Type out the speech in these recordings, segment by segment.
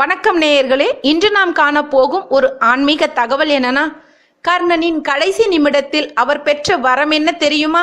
வணக்கம் நேயர்களே இன்று நாம் காண போகும் ஒரு ஆன்மீக தகவல் என்னன்னா கர்ணனின் கடைசி நிமிடத்தில் அவர் பெற்ற வரம் என்ன தெரியுமா?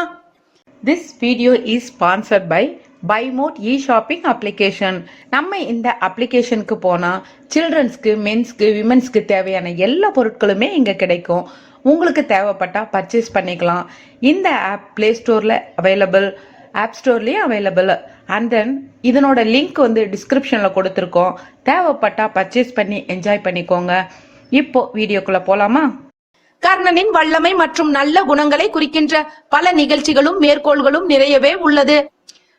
This video is sponsor by by பைமோட் e shopping application நம்ம இந்த அப்ளிகேஷனுக்கு போனால் சில்ட்ரன்ஸ்க்கு மென்ஸ்க்கு விமென்ஸ்க்கு தேவையான எல்லா பொருட்களுமே இங்கே கிடைக்கும். உங்களுக்கு தேவைப்பட்டால் பர்ச்சேஸ் பண்ணிக்கலாம். இந்த ஆப் ப்ளே ஸ்டோரில் அவைலபிள் ஆப் ஸ்டோர்லேயும் அவைலபிள் அண்ட் தென் இதனோட லிங்க் வந்து டிஸ்கிரிப்ஷனில் கொடுத்துருக்கோம். தேவைப்பட்டால் பர்ச்சேஸ் பண்ணி என்ஜாய் பண்ணிக்கோங்க. இப்போ வீடியோக்குள்ளே போகலாமா கர்ணனின் வல்லமை மற்றும் நல்ல குணங்களை குறிக்கின்ற பல நிகழ்ச்சிகளும் மேற்கோள்களும் நிறையவே உள்ளது.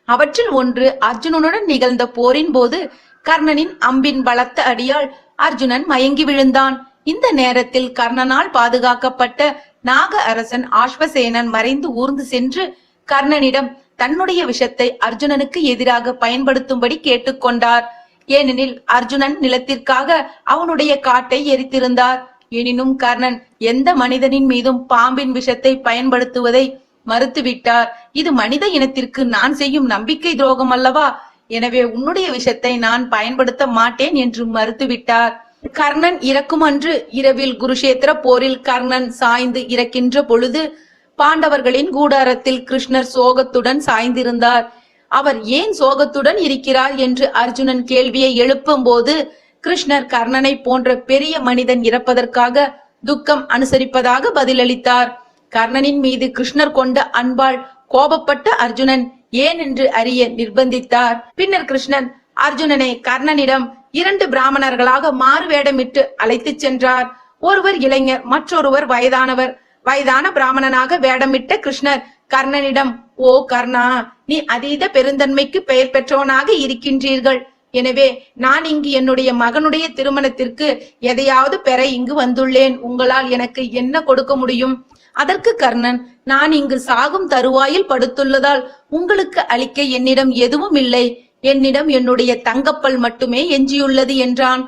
அவற்றில் ஒன்று அர்ஜுனனுடன் நிகழ்ந்த போரின் போது கர்ணனின் அம்பின் பலத்த அடியால் அர்ஜுனன் மயங்கி விழுந்தான். இந்த நேரத்தில் கர்ணனால் பாதுகாக்கப்பட்ட நாக அரசன் ஆஷ்வசேனன் மறைந்து ஊர்ந்து சென்று கர்ணனிடம் தன்னுடைய விஷத்தை அர்ஜுனனுக்கு எதிராக பயன்படுத்தும்படி கேட்டுக்கொண்டார். ஏனெனில் அர்ஜுனன் நிலத்திற்காக அவனுடைய காட்டை எரித்திருந்தார். எனினும் கர்ணன் எந்த மனிதனின் மீதும் பாம்பின் விஷத்தை பயன்படுத்துவதை மறுத்துவிட்டார். இது மனித இனத்திற்கு நான் செய்யும் நம்பிக்கை துரோகம் அல்லவா? எனவே உன்னுடைய விஷத்தை நான் பயன்படுத்த மாட்டேன் என்று மறுத்துவிட்டார். கர்ணன் இறக்கும் அன்று இரவில் குருஷேத்திர போரில் கர்ணன் சாய்ந்து இறக்கின்ற பொழுது பாண்டவர்களின் கூடாரத்தில் கிருஷ்ணர் சோகத்துடன் சாய்ந்திருந்தார். அவர் ஏன் சோகத்துடன் இருக்கிறார் என்று அர்ஜுனன் கேள்வியை எழுப்பும் போது கிருஷ்ணர் கர்ணனை போன்ற பெரிய மனிதன் இறப்பதற்காக துக்கம் அனுசரிப்பதாக பதிலளித்தார். கர்ணனின் மீது கிருஷ்ணர் கொண்ட அன்பால் கோபப்பட்ட அர்ஜுனன் ஏன் என்று அறிய நிர்பந்தித்தார். பின்னர் கிருஷ்ணன் அர்ஜுனனை கர்ணனிடம் இரண்டு பிராமணர்களாக மாறு வேடமிட்டு அழைத்துச் சென்றார். ஒருவர் இளைஞர் மற்றொருவர் வயதானவர். வயதான பிராமணனாக வேடமிட்ட கிருஷ்ணர் கர்ணனிடம் ஓ கர்ணா நீ அதீத பெருந்தன்மைக்கு பெயர் பெற்றவனாக இருக்கின்றீர்கள். எனவே நான் இங்கு என்னுடைய மகனுடைய திருமணத்திற்கு எதையாவது பெற இங்கு வந்துள்ளேன். உங்களால் எனக்கு என்ன கொடுக்க முடியும்? அதற்கு கர்ணன் நான் இங்கு சாகும் தருவாயில் படுத்துள்ளதால் உங்களுக்கு அளிக்க என்னிடம் எதுவும் இல்லை. என்னிடம் என்னுடைய தங்கப்பல் மட்டுமே எஞ்சியுள்ளது என்றான்.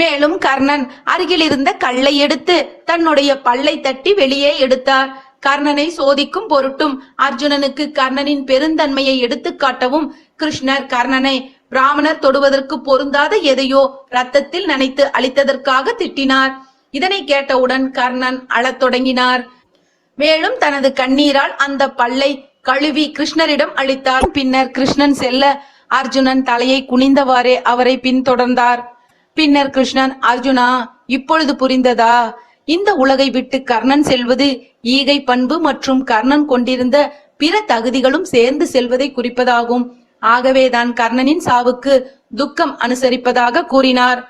மேலும் கர்ணன் அருகில் இருந்த கல்லை எடுத்து தன்னுடைய பல்லை தட்டி வெளியே எடுத்தார். கர்ணனை சோதிக்கும் பொருட்டும் அர்ஜுனனுக்கு கர்ணனின் பெருந்தன்மையை எடுத்துக்காட்டவும் கிருஷ்ணர் கர்ணனை பிராமணர் தொடுவதற்கு பொருந்தாத எதையோ ரத்தத்தில் நனைத்து அழித்ததற்காக திட்டினார். இதனை கேட்டவுடன் கர்ணன் அழத் தொடங்கினார். மேலும் தனது கண்ணீரால் அந்த பல்லை கழுவி கிருஷ்ணரிடம் அளித்தார். பின்னர் கிருஷ்ணன் செல்ல அர்ஜுனன் தலையை குனிந்தவாறே அவரை பின்தொடர்ந்தார். பின்னர் கிருஷ்ணன் அர்ஜுனா இப்பொழுது புரிந்ததா? இந்த உலகை விட்டு கர்ணன் செல்வது ஈகை பண்பு மற்றும் கர்ணன் கொண்டிருந்த பிற தகுதிகளும் சேர்ந்து செல்வதை குறிப்பதாகும். ஆகவேதான் கர்ணனின் சாவுக்கு துக்கம் அனுசரிப்பதாக கூறினார்.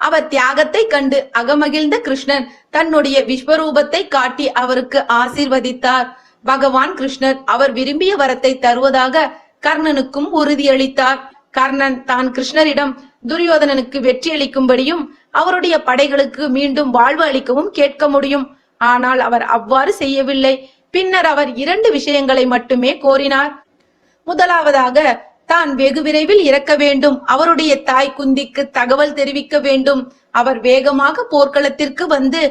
அவர் தியாகத்தை கண்டு அகமகிழ்ந்த கிருஷ்ணன் தன்னுடைய விஸ்வரூபத்தை காட்டி அவருக்கு ஆசீர்வதித்தார். பகவான் கிருஷ்ணர் அவர் விரும்பிய வரத்தை தருவதாக கர்ணனுக்கும் உறுதியளித்தார். கர்ணன் தான் கிருஷ்ணரிடம் துரியோதனனுக்கு வெற்றி அளிக்கும்படியும் அவருடைய படைகளுக்கு மீண்டும் வாழ்வு அளிக்கவும் கேட்க முடியும். ஆனால் அவர் அவ்வாறு செய்யவில்லை. பின்னர் அவர் இரண்டு விஷயங்களை மட்டுமே கோரினார். முதலாவதாக தான் வெகு விரைவில் இறக்க வேண்டும். அவருடைய தாய் குந்திக்கு தகவல் தெரிவிக்க வேண்டும். அவர் வேகமாக போர்க்களத்திற்கு வந்து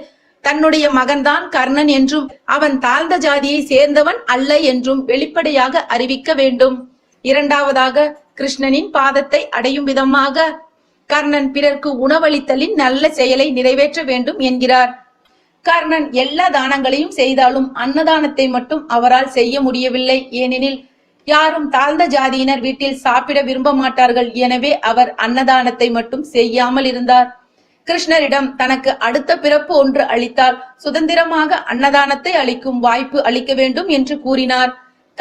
தன்னுடைய மகன்தான் கர்ணன் என்றும் அவன் தாழ்ந்த ஜாதியை சேர்ந்தவன் அல்ல என்றும் வெளிப்படையாக அறிவிக்க வேண்டும். இரண்டாவதாக கிருஷ்ணனின் பாதத்தை அடையும் விதமாக கர்ணன் பிறர்க்கு உணவளித்தலின் நல்ல செயலை நிறைவேற்ற வேண்டும் என்கிறார். கர்ணன் எல்லா தானங்களையும் செய்தாலும் அன்னதானத்தை மட்டும் அவரால் செய்ய முடியவில்லை. ஏனெனில் யாரும் தாழ்ந்த ஜாதியினர் வீட்டில் சாப்பிட விரும்ப மாட்டார்கள். எனவே அவர் அன்னதானத்தை மட்டும் செய்யாமல் இருந்தார். கிருஷ்ணரிடம் தனக்கு அடுத்த பிறப்பு ஒன்று அளித்தால் சுதந்திரமாக அன்னதானத்தை அளிக்கும் வாய்ப்பு அளிக்க வேண்டும் என்று கூறினார்.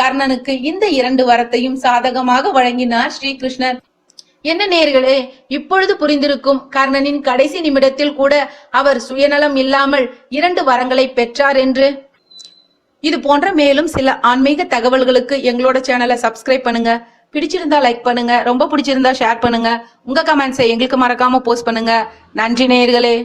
கர்ணனுக்கு இந்த இரண்டு வரத்தையும் சாதகமாக வழங்கினார் ஸ்ரீகிருஷ்ணர். என்ன நேர்களே இப்பொழுது புரிந்திருக்கும் கர்ணனின் கடைசி நிமிடத்தில் கூட அவர் சுயநலம் இல்லாமல் இரண்டு வரங்களை பெற்றார் என்று. இது போன்ற மேலும் சில ஆன்மீக தகவல்களுக்கு எங்களோட சேனலை சப்ஸ்கிரைப் பண்ணுங்க. பிடிச்சிருந்தா லைக் பண்ணுங்க. ரொம்ப பிடிச்சிருந்தா ஷேர் பண்ணுங்க. உங்க கமெண்ட்ஸை எங்களுக்கு மறக்காம போஸ்ட் பண்ணுங்க. நன்றி நேயர்களே